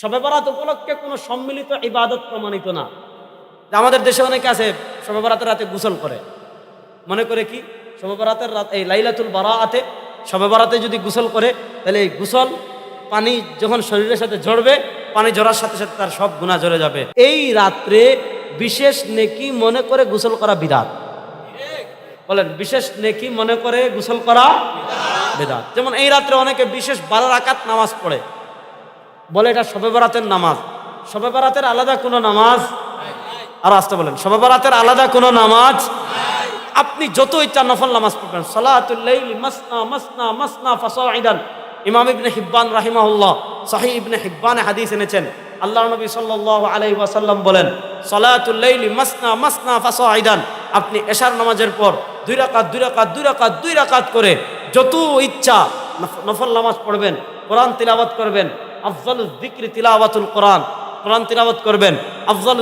শবে বরাত উপলক্ষে কোনো সম্মিলিত ইবাদত প্রমাণিত না। আমাদের দেশে অনেকে আছে শবে বরাতের রাতে গোসল করে। মনে করে কি? শবে বরাতের রাত এই লাইলাতুল বারাতে শবে বরাতে যদি গোসল করে, তাহলে এই গোসল পানি যখন শরীরের সাথে ঝরবে, পানি ঝরার সাথে সাথে তার সব গুণা ঝরে যাবে। এই রাত্রে বিশেষ নেকি মনে করে গোসল করা বিরাট বলেন, বিশেষ নেকি মনে করে গোসল করা বেদাত। যেমন এই রাত্রে অনেকে বিশেষ বারো রাকাত নামাজ পড়ে। বলে এটা শবে বরাতের নামাজ। শবে বরাতের আলাদা কোনো নামাজ? আর আসতে বলেন, শবে বরাতের আলাদা কোনো নামাজ? আপনি যত ইচ্ছা নফল নামাজ পড়বেন সালাতুল্লাইলি মাসনা মাসনা মাসনা ফাসাইদান। ইমাম ইবনে হিব্বান রাহিমাহুল্লাহ সাহি ইবনে হিব্বানে হাদিস এনেছেন। আল্লাহ নবী সাল্লাল্লাহু আলাইহি ওয়াসাল্লাম বলেন সালাতুল্লাইলি মাসনা মাসনা ফাসাইদান। আপনি এশার নামাজের পর দুই রাকাত দুই রাকাত দুই রাকাত দুই রাকাত করে যত ইচ্ছা নফ- নফল নামাজ পড়বেন, কোরআন তিলাওয়াত করবেন আফজাল যিকরি তিলাওয়াতুল কোরআন। কোরআন তিলাওয়াত করবেন। আফজাল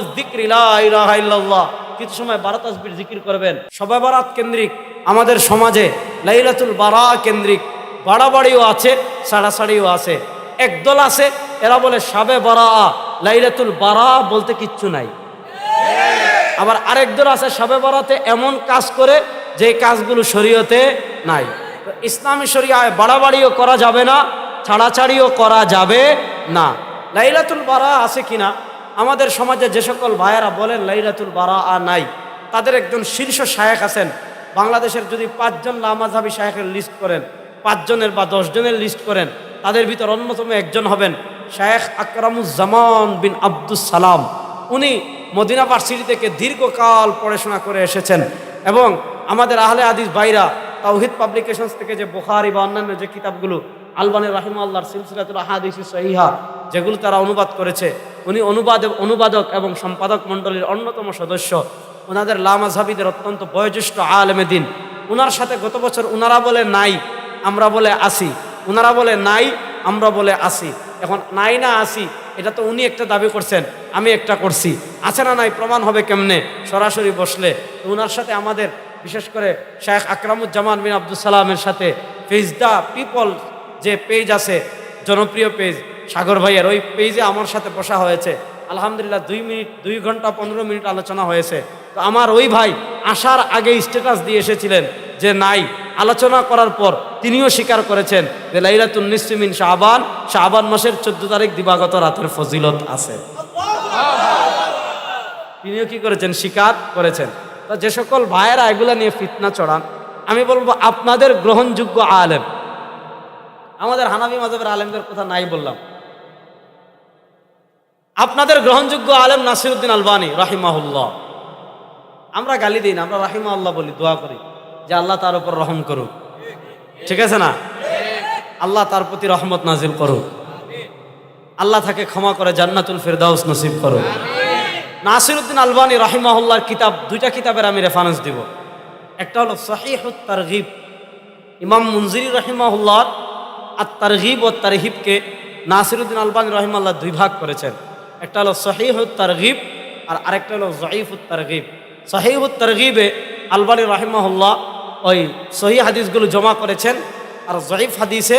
ইলাহা ইল্লাল্লাহ। কিছু সময় বারাত তাসবির জিকির করবেন। সবে বারাত কেন্দ্রিক। আমাদের সমাজে লাইলাতুল বারা কেন্দ্রিক। বাড়াবাড়িও আছে সাড়াসাড়িও আছে। একদল আছে, এরা বলে সাবে বারা, লাইলাতুল বারা বলতে কিচ্ছু নাই। আবার আরেক দল আছে সবে বরাতে এমন কাজ করে যে কাজগুলো শরীয়তে নাই। ইসলামী শরিয়ায় বাড়াবাড়িও করা যাবে না। ছাড়াছাড়িও করা যাবে না। লাইলাতুল বারা আছে কিনা? আমাদের সমাজে যে সকল ভাইয়েরা বলেন লাইলাতুল বারা আ নাই, তাদের একজন শীর্ষ শায়েখ আছেন। বাংলাদেশের যদি পাঁচজন লামাজাবি শায়েখের লিস্ট করেন, পাঁচজনের বা দশজনের লিস্ট করেন, তাদের ভিতর অন্যতম একজন হবেন শায়েখ আকরামুজ্জামান বিন আব্দুস সালাম। উনি মদিনা ভার্সিটি থেকে দীর্ঘকাল পড়াশোনা করে এসেছেন এবং আমাদের আহলে আদিস বাইরা তাওহিদ পাবলিকেশনস থেকে যে বোখারি বা অন্যান্য যে কিতাবগুলো আলবানের রাহিমা আল্লাহর সিলসিলাতুল আহাদিস সহিহা, যেগুলো তারা অনুবাদ করেছে, উনি অনুবাদ অনুবাদক এবং সম্পাদক মণ্ডলীর অন্যতম সদস্য। ওনাদের লামাজহাবিদের অত্যন্ত বয়োজ্যেষ্ঠ আলেমে দিন। ওনার সাথে গত বছর ওনারা বলে নাই, আমরা বলে আসি। ওনারা বলে নাই, আমরা বলে আসি। এখন নাই না আসি, এটা তো উনি একটা দাবি করছেন, আমি একটা করছি। আছে না নাই, প্রমাণ হবে কেমনে? সরাসরি বসলে। ওনার সাথে আমাদের, বিশেষ করে শেখ আকরামুজ্জামান বিন আব্দুল সালামের সাথে ফেজ দ্য পিপল যে পেজ আছে, জনপ্রিয় পেজ সাগর ভাইয়ের, ওই পেজে আমার সাথে বসা হয়েছে। আলহামদুলিল্লাহ, দুই মিনিট, দুই ঘণ্টা, পনেরো মিনিট আলোচনা হয়েছে। তো আমার ওই ভাই আসার আগে স্ট্যাটাস দিয়ে এসেছিলেন যে, নাই। আলোচনা করার পর তিনিও স্বীকার করেছেন যে, লাইলাতুন নিসমিন শাহবান শাহবান মাসের চোদ্দ তারিখ দিবাগত রাতের ফজিলত আছে। তিনিও কি করেছেন? স্বীকার করেছেন। তো যে সকল ভাইয়েরা এগুলা নিয়ে ফিতনা চড়ান, আমি বলব আপনাদের গ্রহণযোগ্য আলেম। আমাদের হানাবি মাধবের আলেমদের কথা নাই বললাম। আপনাদের গ্রহণযোগ্য আলেম নাসিরুদ্দিন আলবানী, রাহিমাহুল্লাহ। আমরা গালি দিই না, আমরা রাহিমা আল্লাহ বলি, দোয়া করি যে আল্লাহ তার উপর রহম করুক। ঠিক আছে না? আল্লাহ তার প্রতি রহমত নাজিল করুক। আল্লাহ তাকে ক্ষমা করে জান্নাতুল ফেরদাউস নসিব করুক। নাসিরুদ্দিন আলবানী, রাহিমাহুল্লাহর কিতাব, দুইটা কিতাবের আমি রেফারেন্স দিব। একটা হলো সহিহুত তারগিব ইমাম মুনজিরি রহিমাহুল্লাহ আর তারগিব ও তারহিবকে নাসিরুদ্দিন আলবানী রহিমাল্লাহ দুই ভাগ করেছেন। একটা হলো সহিহুত তারগিব আর আরেকটা হলো জয়ীফুত তারগিব। সহিহুত তারগিবে আলবানী রহিমাহুল্লাহ ওই সহি হাদিসগুলো জমা করেছেন আর জয়ীফ হাদিসে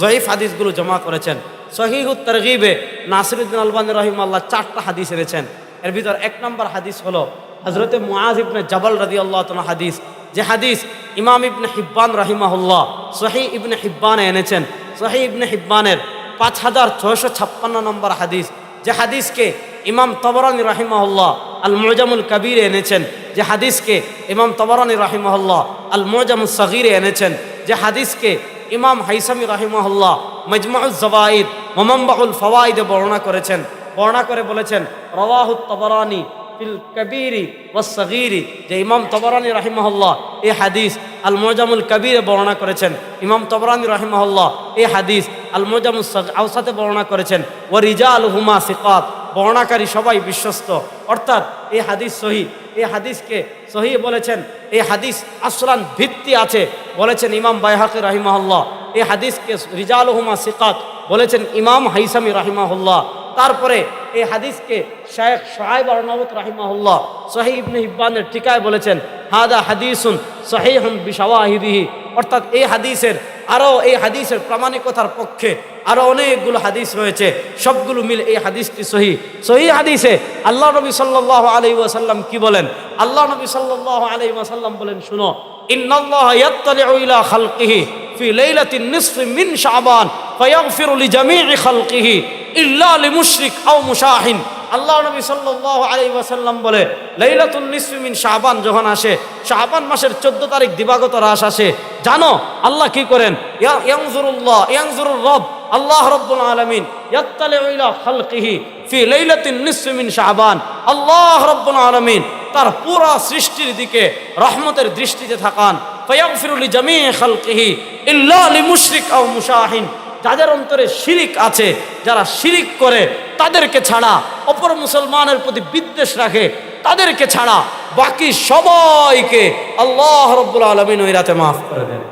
জয়ীফ হাদিসগুলো জমা করেছেন। সহিহুত তারগিবে নাসিরুদ্দিন আলবানী রহিমাল্লাহ চারটা হাদিস এনেছেন। এর ভিতর এক নম্বর হাদিস হলো হজরতে মুআজ ইবনে জাবাল রাদি আল্লাহ হাদিস। যে হাদিস ইমাম ইবনে হিব্বান রাহিমাহুল্লাহ সহি ইবনে হিব্বানে এনেছেন। সহি ইবনে হিব্বানের পাঁচ হাজার ছয়শো ছাপ্পান্ন নম্বর হাদিস, যে হাদিসকে ইমাম তবরানি রাহিমাহুল্লাহ আল মোজামুল কবিরে এনেছেন, যে হাদিসকে ইমাম তবরানি রাহিমাহুল্লাহ আল মোজামুল সগিরে এনেছেন, যে হাদিসকে ইমাম হাইসামি রাহিমাহুল্লাহ মজমাউল জবাইদ মোমাম্বাউল ফওয়াইদে বর্ণনা করেছেন। বর্ণনা করে বলেছেন রওয়াহুত তবরানি ফিল কবিরি ওয়াসগিরি যে ইমাম তবরানি রাহিমাহুল্লাহ এই হাদিস আল মোজামুল কবিরে বর্ণনা করেছেন। ইমাম তবরানি রাহিমাহুল্লাহ এই হাদিস আল মোজামুল আউসাতে বর্ণনা করেছেন। ও রিজা আল হুমা সিকাত, বর্ণাকারী সবাই বিশ্বস্ত। অর্থাৎ এই হাদিস সহি, এই হাদিসকে সহি বলেছেন, এই হাদিস আসলান ভিত্তি আছে বলেছেন ইমাম বাইহাকি রাহিমাহুল্লাহ। এই হাদিসকে রিজাল হুমা সিকাত বলেছেন ইমাম হাইসামি রাহিমাহুল্লাহ। তারপরে এই হাদিসকে শেখ সোহাইব আরনাবত রাহিমাহুল্লাহ সহি ইবনে হিব্বানের টিকায় বলেছেন, হাদা হাদিসুন সহিহুন বিশাওয়াহিদিহি। অর্থাৎ এই হাদিসের, আরও এই হাদিসের প্রামাণিকতার পক্ষে আরও অনেকগুলো হাদিস রয়েছে, সবগুলো মিল এই হাদিসটি সহি সহি হাদিসে আল্লাহ নবী সাল্লাহ আলি ওয়াসাল্লাম কি বলেন? আল্লাহ নবী সাল্লাহ আলি ওয়াসাল্লাম বলেন, শুনো, ইন্নাল্লাহ ইয়াত্তালিউ ইলা খালকিহি ফি লাইলাতিন নিসফি মিন শাবান। ফায়াগফিরু লিজামিই খালকিহি ইল্লা লিমুশরিক আও মুশাহিন। আল্লাহ নবী সাল্লাল্লাহু আলাইহি ওয়াসাল্লাম বলে, লাইলাতুন নিসফি মিন শাবান যখন আসে, শাবান মাসের 14 তারিখ দিবাগত রাস আসে। জানো, আল্লাহ কি করেন? ইয়া- ইয়ানজুরুল্লাহ ইয়ানজুরুর রব, আল্লাহ রব্বুল আলামিন ইয়াত্তালিউ ইলা খালকিহি ফি লাইলাতিন নিসফি মিন শাবান। আল্লাহ রব্বুল আলামিন তার পুরা সৃষ্টির দিকে রহমতের দৃষ্টিতে থাকান। ফায়াগফিরু লিজামিই খালকিহি ইল্লা লিমুশরিক আও মুশাহিন। যাদের অন্তরে শিরিক আছে, যারা শিরিক করে, তাদেরকে ছাড়া, অপর মুসলমানের প্রতি বিদ্বেষ রাখে, তাদেরকে ছাড়া বাকি সবাইকে আল্লাহ রব্বুল আলমিন ওই রাতে মাফ করে দেন।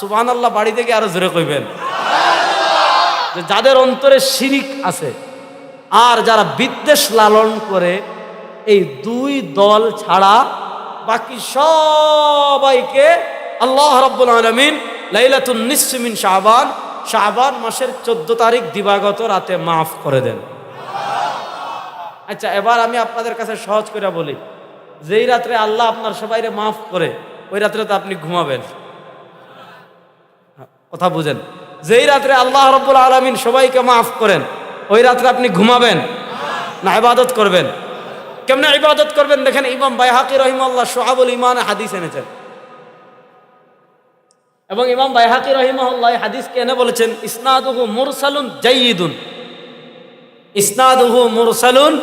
সুবাহ আল্লাহ বাড়ি থেকে আরও জোরে কইবেন। যে যাদের অন্তরে শিরিক আছে, আর যারা বিদ্বেষ লালন করে, এই দুই দল ছাড়া বাকি সবাইকে আল্লাহ রব্বুল আলমিন লাইলাতুন নিসমিন শাহবান শাহবান মাসের চোদ্দ তারিখ দিবাগত রাতে মাফ করে দেন। আচ্ছা এবার আমি আপনাদের কাছে সহজ করে বলি, যেই রাত্রে আল্লাহ আপনার সবাইরে মাফ করে, ওই রাত্রে তো আপনি ঘুমাবেন। কথা বুঝেন, যেই রাত্রে আল্লাহ রব্বুল আলমিন সবাইকে মাফ করেন, ওই রাত্রে আপনি ঘুমাবেন না ইবাদত করবেন? কেমনে ইবাদত করবেন? দেখেন ইমাম বাইহাকি রহিমাল্লাহ সোহাবুল ইমান হাদিস এনেছেন। এবং ইমাম বাইহাকি রহিমাল্লাহ হাদিসকে এনে বলেছেন, ইসনাদুহু মুরসালুন জাইয়িদুন। ইসনাদুহু মুরসালুন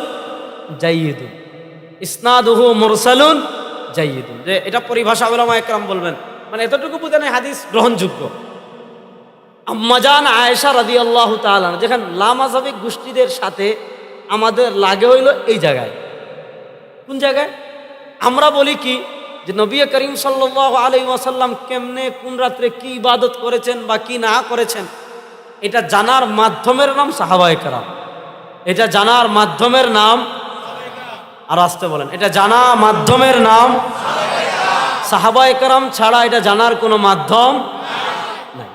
জাইয়িদুন। ইসনাদুহু মুরসালুন জাইয়িদুন। যে এটা পরিভাষা ওলামা একরাম বলবেন। মানে এতটুকু বুঝেন হাদিস গ্রহণযোগ্য। আম্মাজান আয়েশা রাদি আল্লাহ তালান যেখানে লামাজাবিক গোষ্ঠীদের সাথে আমাদের লাগে হইল এই জায়গায়। কোন জায়গায়? আমরা বলি কি যে নবী করিম সাল্লাহ আলাই ওয়াসাল্লাম কেমনে কোন রাত্রে কি ইবাদত করেছেন বা কি না করেছেন, এটা জানার মাধ্যমের নাম সাহাবাই কারাম। এটা জানার মাধ্যমের নাম আর আসতে বলেন, এটা জানা মাধ্যমের নাম সাহাবাই কারাম ছাড়া এটা জানার কোনো মাধ্যম নাই।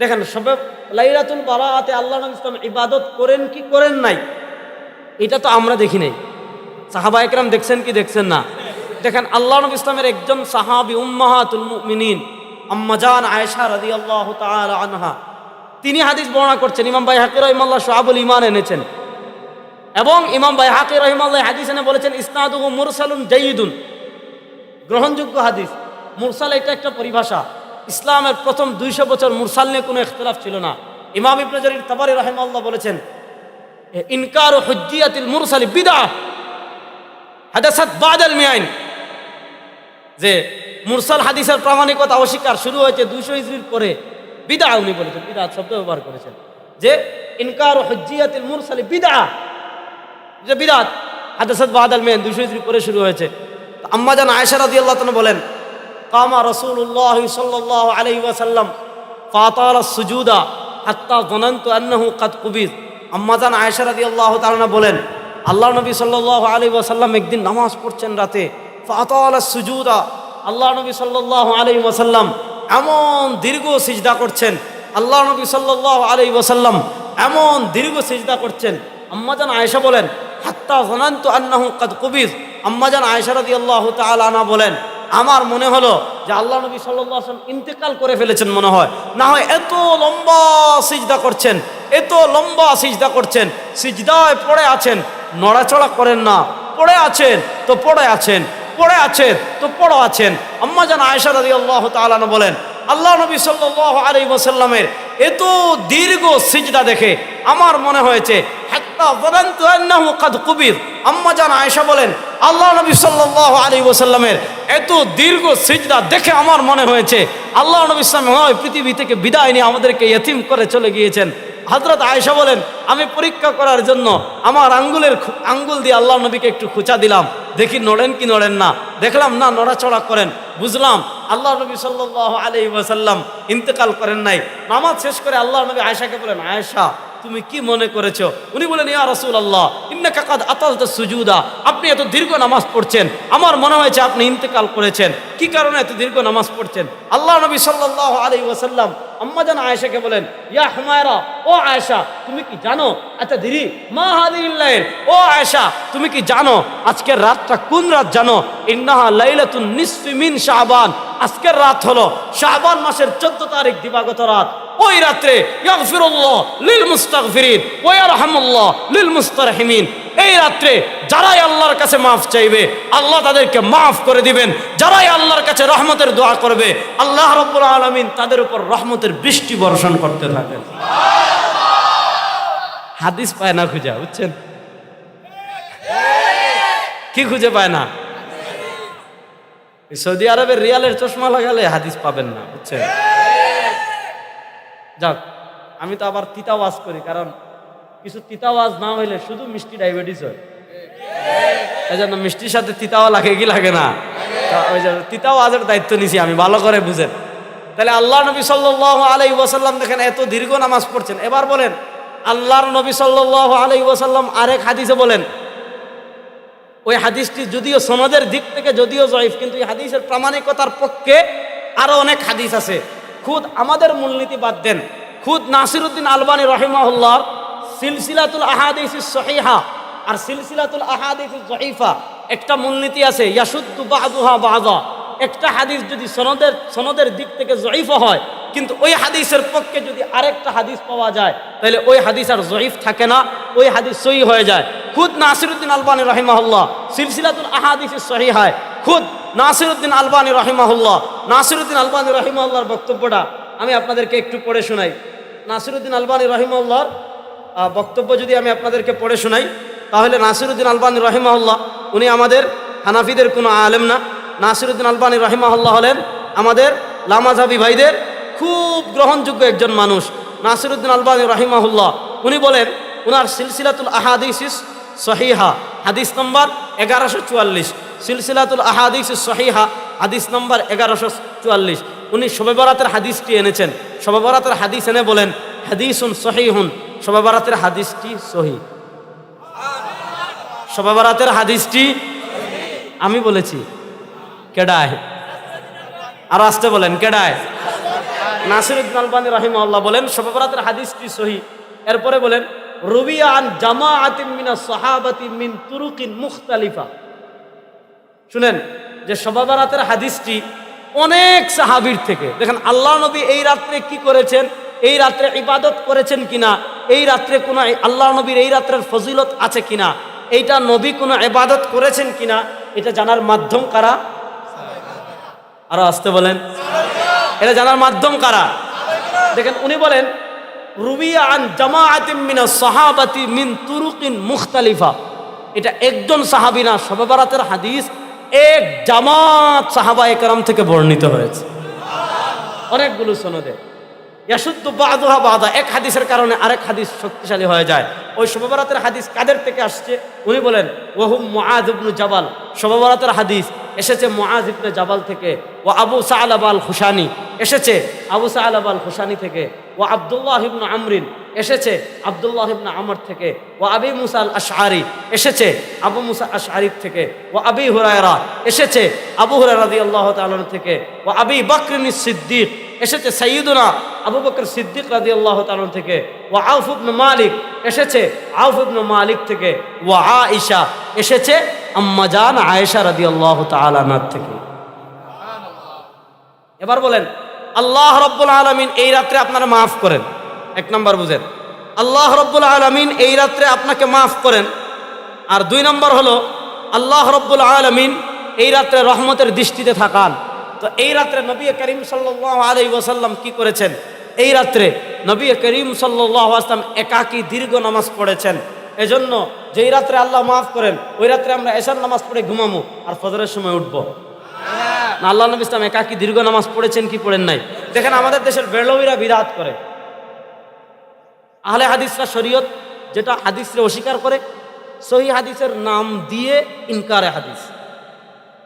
দেখেন, সবে লাইলাতুল বারাআতে আল্লাহ ইসলাম ইবাদত করেন কি করেন নাই, এটা তো আমরা দেখি নাই। সাহাবা একরাম দেখছেন কি দেখছেন না? দেখেন আল্লাহ নবী ইসলামের একজন সাহাবি উম্মাহাতুল মুমিনিন আম্মাজান আয়েশা রাদিয়াল্লাহু তাআলা আনহা। তিনি হাদিস বর্ণনা করছেন, ইমাম ভাই হাকির রহিমাল্লাহ সোহাবুল ইমান এনেছেন। এবং ইমাম ভাই হাকির রহিমাল্লাহ হাদিস এনে বলেছেন, ইসনাদুহু মুরসালুন জাইদুন গ্রহণযোগ্য হাদিস। মুরসাল এটা একটা পরিভাষা। ইসলামের প্রথম দুইশো বছর মুরসাল নিয়ে কোনো ইখতলাফ ছিল না। ইমাম ইবনে জরির তাবারি রহিমাল্লাহ বলেছেন, ইনকার ও মুরসালি বিদা হাদাসাত বাদাল মিয়াইন যে মুরসাল হাদিসের প্রামাণিকতা অস্বীকার শুরু হয়েছে দুশো হিজরির পরে। বিদা উনি বলেছেন বিদা শব্দ ব্যবহার করেছেন। যে ইনকার হুজ্জিয়াতিল মুরসালি বিদা যে বিদাত হাদাসাত বাদাল মিয়াইন দুশো হিজরি পরে শুরু হয়েছে। তো আম্মাজান আয়েশা রাদিয়াল্লাহু তাআলা বলেন, কামা রাসূলুল্লাহ সাল্লাল্লাহু আলাইহি ওয়াসাল্লাম ফাতালা সুজুদা হাত্তা যনানতু আন্নাহু কাদ কুবিজ আম্মাজান আয়েশা রাদিয়াল্লাহু তাআলা বলেন আল্লাহ নবী সাল্লাল্লাহু আলাইহি ওয়াসাল্লাম একদিন নামাজ পড়ছেন রাতে সুজুদা, আল্লাহ নবী সাল্লাল্লাহু আলাইহি ওয়াসাল্লাম এমন দীর্ঘ সিজদা করছেন। আল্লাহ নবী সাল্লাল্লাহু আলাইহি ওয়াসাল্লাম এমন দীর্ঘ সিজদা করছেন। আম্মাজান আয়েশা বলেন, হাত্তা জানান্তু আন্নাহু কাদ কুবিজ আম্মাজান আয়েশা রাদিয়াল্লাহু তাআলা আনহা বলেন, আমার মনে হলো যে আল্লাহ নবী আলাইহি ইন্তেকাল করে ফেলেছেন মনে হয়। না হয় এত লম্বা সিজদা করছেন, এত লম্বা সিজদা করছেন, সিজদায় পড়ে আছেন, নড়াচড়া করেন না। পড়ে আছেন, তো পড়ে আছেন। পড়ে আছেন, তো পড়ো আছেন। আম্মাজান আয়েশা রাদিয়াল্লাহু তাআলা আনহা বলেন, আল্লাহ নবী সাল্লাল্লাহু আলাইহি ওয়াসাল্লামের এত দীর্ঘ সিজদা দেখে আমার মনে হয়েছে আম্মা জান আয়েশা বলেন, আল্লাহ নবী সাল্লাল্লাহু আলাইহি ওয়াসাল্লামের এত দীর্ঘ সিজদা দেখে আমার মনে হয়েছে, আল্লাহ নবী সাল্লাম হয় পৃথিবী থেকে বিদায় নিয়ে আমাদেরকে ইয়তিম করে চলে গিয়েছেন। হযরত আয়েশা বলেন, আমি পরীক্ষা করার জন্য আমার আঙ্গুলের আঙ্গুল দিয়ে আল্লাহ নবীকে একটু খুঁচা দিলাম। দেখি নড়েন কি নড়েন না। দেখলাম, না, নড়াচড়া করেন। বুঝলাম, আল্লাহ নবী সাল্লাহ আলাইহি ওয়াসাল্লাম ইন্তেকাল করেন নাই। নামাজ শেষ করে আল্লাহ নবী আয়সাকে বলেন, আয়েশা তুমি কি মনে করেছ? উনি বলেন, ইয়া রাসূল আল্লাহ সুজুদা, আপনি এত দীর্ঘ নামাজ পড়ছেন। আমার মনে হয়েছে আপনি ইন্তেকাল করেছেন। কি কারণে এত দীর্ঘ নামাজ পড়ছেন? আল্লাহ নবী সাল্লাল্লাহু আলাইহি ওয়াসাল্লাম আম্মা জান আয়েশাকে বলেন, ইয়া হুমায়রা, ও আয়েশা, তুমি কি জানো? আচ্ছা দিদি মা হাদিল লাইল, ও আয়েশা, তুমি কি জানো? আজকের রাতটা কোন রাত জানো? ইন্নাহা লাইলাতুন নিসফি মিন শাবান। আজকের রাত হলো শাবান মাসের 14 তারিখ দিবাগত রাত। ওই রাত্রে লিল মুস্তাগফিরিন ওয়া ইয়ারহামুল্লাহ লিল মুস্তারহিমিন এই রাত্রে যারাই আল্লাহর কাছে মাফ চাইবে, আল্লাহ তাদেরকে মাফ করে দিবেন। যারাই আল্লাহর কাছে রহমতের দোয়া করবে, আল্লাহ রব্বুল আলামিন তাদের উপর রহমতের বৃষ্টি বর্ষণ করতে থাকেন। হাদিস পায় না খুঁজা, বুঝছেন? কি খুঁজে পায় না? সৌদি আরবের রিয়ালের চশমা লাগালে হাদিস পাবেন না, বুঝছেন? যাক, আমি তো আবার তিতা ওয়াজ করি, কারণ কিছু তিতা ওয়াজ না হইলে শুধু মিষ্টি ডায়াবেটিস হয়। এই জন্য মিষ্টির সাথে তিতাও লাগে কি লাগে না? ওই জন্য তিতা ওয়াজের দায়িত্ব নিছি আমি, ভালো করে বুঝেন। তাহলে আল্লাহ নবী সাল্লাহ আলাই ওয়াসাল্লাম দেখেন এত দীর্ঘ নামাজ পড়ছেন। এবার বলেন, আল্লাহর নবী সাল্লাহ আলাই ওয়াসাল্লাম আরেক হাদিসে বলেন, ওই হাদিসটি যদিও সনদের দিক থেকে যদিও জয়ীফ, কিন্তু এই হাদিসের প্রামাণিকতার পক্ষে আরও অনেক হাদিস আছে। খুদ আমাদের মূলনীতি বাদ দেন। খুদ নাসিরুদ্দিন আলবানী রহিমাহুল্লাহ সিলসিলাতুল আহাদিস সহিহা আর সিলসিলাতুল আহাদিস জয়ীফা একটা মূলনীতি আছে ইয়াসুদ্দু বাদুহা বাদা। একটা হাদিস যদি সনদের সনদের দিক থেকে জয়ীফ হয়, কিন্তু ওই হাদিসের পক্ষে যদি আরেকটা হাদিস পাওয়া যায়, তাহলে ওই হাদিস আর জয়ীফ থাকে না, ওই হাদিস সহি হয়ে যায়। খুদ নাসিরুদ্দিন আলবানী রহিমাহুল্লাহ সিলসিলাতুল আহাদিস সহিহায়। খুদ নাসিরুদ্দিন আলবানী রহিমাহুল্লাহ। নাসিরুদ্দিন আলবানী রহিমাহুল্লাহর বক্তব্যটা আমি আপনাদেরকে একটু পড়ে শোনাই। নাসিরুদ্দিন আলবানী রহিমাহুল্লাহর বক্তব্য যদি আমি আপনাদেরকে পড়ে শোনাই, তাহলে নাসিরুদ্দিন আলবানী রহিমাহুল্লাহ, উনি আমাদের হানাফিদের কোনো আলেম না। নাসিরুদ্দিন আলবানী রহিমাহুল্লাহ হলেন আমাদের লামাজাবি ভাইদের খুব গ্রহণযোগ্য একজন মানুষ। নাসিরুদ্দিন আলবানী রহিমাহুল্লাহ, উনি বলেন, উনার সিলসিলাতুল আহাদিসিস সহিহা, হাদিস নম্বর এগারোশো চুয়াল্লিশ। সিলসিলাতুল আহাদিস সহিহা, হাদিস নম্বর এগারোশো চুয়াল্লিশ। উনি শবে বরাতের হাদিসটি এনেছেন। শবে বরাতের হাদিস এনে বলেন হাদিস হাদিসুন সহিহুন শবে বরাতের হাদিসটি সহি শবে বরাতের হাদিসটি, আমি বলেছি, কেডায়? আর আসতে বলেন, কেডায়? নাসিরুদ্দিন আলবানী রাহিমাল্লাহ বলেন শবে বরাতের হাদিসটি সহি এরপরে বলেন রুবিয়ান জামাআতিন মিনা সাহাবাতি মিন তুরুকিন মুখতালিফা। শুনেন যে সবাবারাতের হাদিসটি অনেক সাহাবির থেকে। দেখেন, আল্লাহ নবী এই রাত্রে কি করেছেন? এই রাত্রে ইবাদত করেছেন কিনা? এই রাত্রে কোনো আল্লাহ নবীর এই রাত্রের ফজিলত আছে কিনা? এইটা নবী কোনো ইবাদত করেছেন কিনা? এটা জানার মাধ্যম কারা? আরও আসতে বলেন। এটা জানার মাধ্যম কারা? দেখেন, উনি বলেন রুবিয়া মিনা সাহাবাতি মিন মুখতালিফা। এটা হাদিস এক সাহাবা একরাম থেকে বর্ণিত হয়েছে। অনেকগুলো সনদে। এক হাদিসের কারণে আরেক হাদিস শক্তিশালী হয়ে যায়। ওই শোভাবরাতের হাদিস কাদের থেকে আসছে? উনি বলেন, ওহুম ইবনু জাবাল। শোভাবরাতের হাদিস এসেছে ইবনে জাবাল থেকে। ও আবু আল খুশানি এসেছে আবু সাআলাব আল খুশানি থেকে, ও আব্দুল্লাহ ইবনু আমরিন এসেছে, আব্দুল্লাহ ইবনু আমর থেকে, ও আবি মুসা আল আশআরি এসেছে, আবু মুসা আশআরি থেকে, ও আবি হুরায়রা এসেছে, আবু হুরায়রা রাদিয়াল্লাহু তাআলা থেকে, ও আবি বকর সিদ্দিক এসেছে সৈয়দুনা আবু বকর সিদ্দিক রাজি আল্লাহ তালন থেকে, ও আউফ ইবনু মালিক এসেছে, আউফ ইবনু মালিক থেকে, ও আয়েশা এসেছে আম্মাজান আয়েশা রাদি আল্লাহ তালানার থেকে। এবার বলেন আল্লাহ রব্বুল আলমিন এই রাত্রে আপনারা মাফ করেন। এক নম্বর বুঝেন। আল্লাহ রব্বুল আলমিন এই রাত্রে আপনাকে মাফ করেন। আর দুই নম্বর হলো, আল্লাহ রব্বুল আলমিন এই রাত্রে রহমতের দৃষ্টিতে থাকান। তো এই রাত্রে নবী করিম সাল্লাহ আলাই ওসাল্লাম কি করেছেন? এই রাত্রে নবী করিম সাল্লাহ আসলাম একাকী দীর্ঘ নামাজ পড়েছেন। এজন্য যেই রাত্রে আল্লাহ মাফ করেন, ওই রাত্রে আমরা এশার নামাজ পড়ে ঘুমামো, আর ফজরের সময় উঠবো। আল্লাহ নবী ইসলাম একাকী দীর্ঘ নামাজ পড়েছেন, কি পড়েন নাই? দেখেন, আমাদের দেশের বেলবিরা বিরাট করে। আহলে হাদিসরা শরীয়ত যেটা হাদিসরে অস্বীকার করে, সহি হাদিসের নাম দিয়ে ইনকারে হাদিস।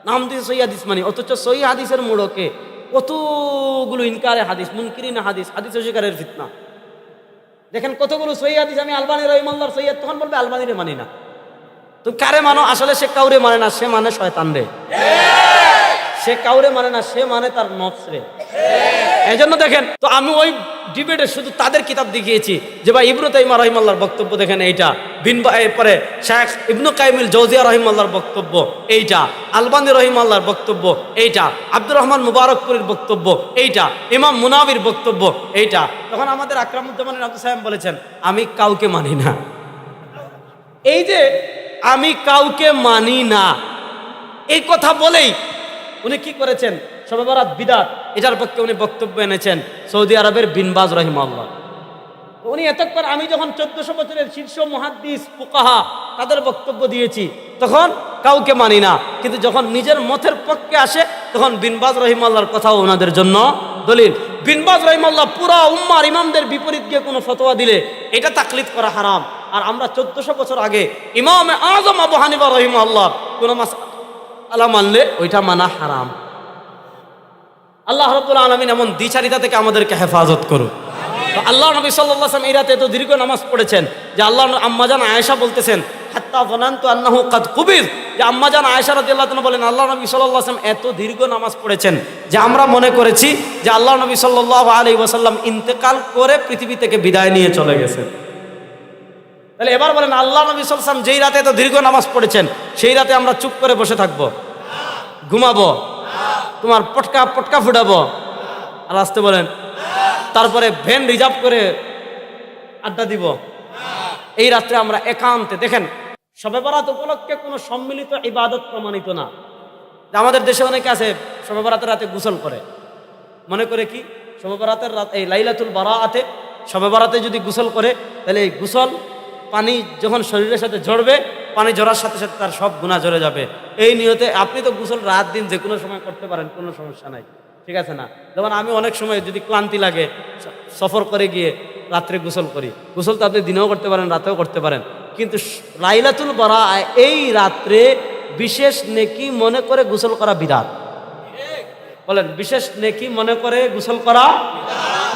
নাম দিয়ে সহি হাদিস মানে অথচ সহি হাদিসের মোড়কে কতগুলো ইনকারে হাদিস, মুনকিরিন হাদিস হাদিস অস্বীকারের ফিতনা। দেখেন, কতগুলো সৈয়াদ আমি আলবানি রহিমাল্লার সৈয়াদ, তখন বলবে, আলবানিরে মানি না। তুমি কারে মানো? আসলে সে কাউরে মানে না, সে মানে শয়তান রে সে কাউরে মানে না, সে মানে তার নফস রে এই জন্য দেখেন, তো আমি ওই ডিবেটে শুধু তাদের কিতাব দেখিয়েছি যে ভাই ইবনু তাইমা রহিমাল্লাহর বক্তব্য দেখেন এইটা, বিন এরপরে শেখ ইবনু কাইমিল জৌজিয়া রহিমাল্লাহর বক্তব্য এইটা, আলবানী রহিমাল্লাহর বক্তব্য এইটা, আব্দুর রহমান মুবারকপুরের বক্তব্য এইটা, ইমাম মুনাবির বক্তব্য এইটা। তখন আমাদের আকরামুজ্জামানের আব্দুল সাহেব বলেছেন, আমি কাউকে মানি না। এই যে, আমি কাউকে মানি না। এই কথা বলেই উনি কি করেছেন? সর্বরাত বিদাত। এটার পক্ষে উনি বক্তব্য এনেছেন, সৌদি আরবের বিনবাজ রহিমাল্লাহ উনি এতক্ষণ আমি যখন চোদ্দশো বছরের শীর্ষ মহাদ্দিস পোকাহা তাদের বক্তব্য দিয়েছি, তখন কাউকে মানি না। কিন্তু যখন নিজের মতের পক্ষে আসে, তখন বিনবাজ রহিমাল্লাহর কথাও ওনাদের জন্য দলিল। বিনবাজ রহিম রহিমাল্লাহ পুরা উম্মার ইমামদের বিপরীত গিয়ে কোনো ফতোয়া দিলে, এটা তাকলিদ করা হারাম। আর আমরা চোদ্দশো বছর আগে ইমাম আজম আবু হানিবা রহিমাল্লাহ কোনো মাস আলা মানলে ওইটা মানা হারাম। আল্লাহ রব্বুল আলমিন এমন দ্বিচারিতা থেকে আমাদেরকে হেফাজত করুন তো আল্লাহ নবী সাল্লাম এই রাতে এত দীর্ঘ নামাজ পড়েছেন যে আল্লাহ আম্মাজান আয়েশা বলতেছেন, হাত্তা ফনান্তু আন্নাহু কাদ কুবির। যে আম্মাজান আয়েশা রাদিয়াল্লাহু তাআলা বলেন আল্লাহ নবী সাল্লাল্লাহু আলাইহি এত দীর্ঘ নামাজ পড়েছেন যে আমরা মনে করেছি যে আল্লাহ নবী সাল্লাল্লাহু আলাইহি ইন্তেকাল করে পৃথিবী থেকে বিদায় নিয়ে চলে গেছেন। তাহলে এবার বলেন, আল্লাহ নবী ওয়াসাল্লাম যেই রাতে এত দীর্ঘ নামাজ পড়েছেন, সেই রাতে আমরা চুপ করে বসে থাকব? ঘুমাবো? তোমার পটকা পটকা ফুটাবো? আর আসতে বলেন, তারপরে ভ্যান রিজার্ভ করে আড্ডা দিব। এই রাত্রে আমরা একান্তে, দেখেন সবে বরাত উপলক্ষে কোনো সম্মিলিত ইবাদত প্রমাণিত না। আমাদের দেশে অনেকে আছে সবে বরাতের রাতে গোসল করে। মনে করে কি? সবে বরাতের রাত, এই লাইলাতুল বারাতে সবে বরাতে যদি গোসল করে, তাহলে এই গোসল পানি যখন শরীরের সাথে ঝরবে, পানি ঝরার সাথে সাথে তার সব গুণা ঝরে যাবে। এই নিয়তে আপনি তো গোসল রাত দিন যে কোনো সময় করতে পারেন, কোনো সমস্যা নাই। ঠিক আছে না? যেমন আমি অনেক সময় যদি ক্লান্তি লাগে, সফর করে গিয়ে রাত্রে গোসল করি। গোসল তো আপনি দিনেও করতে পারেন, রাতেও করতে পারেন। কিন্তু লাইলাতুল বরা, এই রাত্রে বিশেষ নেকি মনে করে গোসল করা বিরাট। বলেন, বিশেষ নেকি মনে করে গোসল করা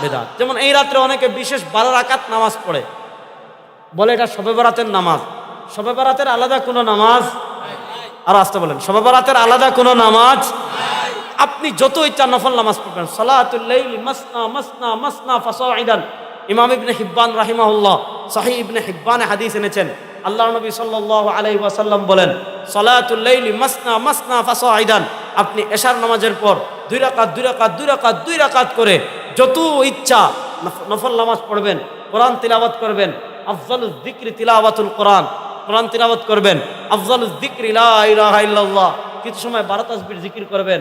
বেদাত যেমন এই রাত্রে অনেকে বিশেষ বারো রাকাত নামাজ পড়ে। বলে এটা শবে বরাতের নামাজ। শবে বরাতের আলাদা কোনো নামাজ? আর আসতে বলেন শবে বরাতের আলাদা কোনো নামাজ? আপনি যত ইচ্ছা নফল নামাজ পড়বেন সালাতুল্লাইলি মাসনা মাসনা মাসনা ফাসাইদান ইমাম ইবনে হিব্বান রাহিমাহুল্লাহ সহিহ ইবনে হিব্বানে হাদিস এনেছেন। আল্লাহ নবী সাল্লাল্লাহু আলাইহি ওয়াসাল্লাম বলেন সালাতুল্লাইলি মাসনা মাসনা ফাসাইদান আপনি এশার নামাজের পর দুই রাকাত দুই রাকাত দুই রাকাত দুই রাকাত করে যত ইচ্ছা নফ- নফল নামাজ পড়বেন, কোরআন তিলাওয়াত করবেন আফজালুল যিকরি তিলাওয়াতুল কোরআন। কোরআন তিলাওয়াত করবেন। আফজাল যিকরি লাহ কিছু সময় বারো তাসবির জিকির করবেন।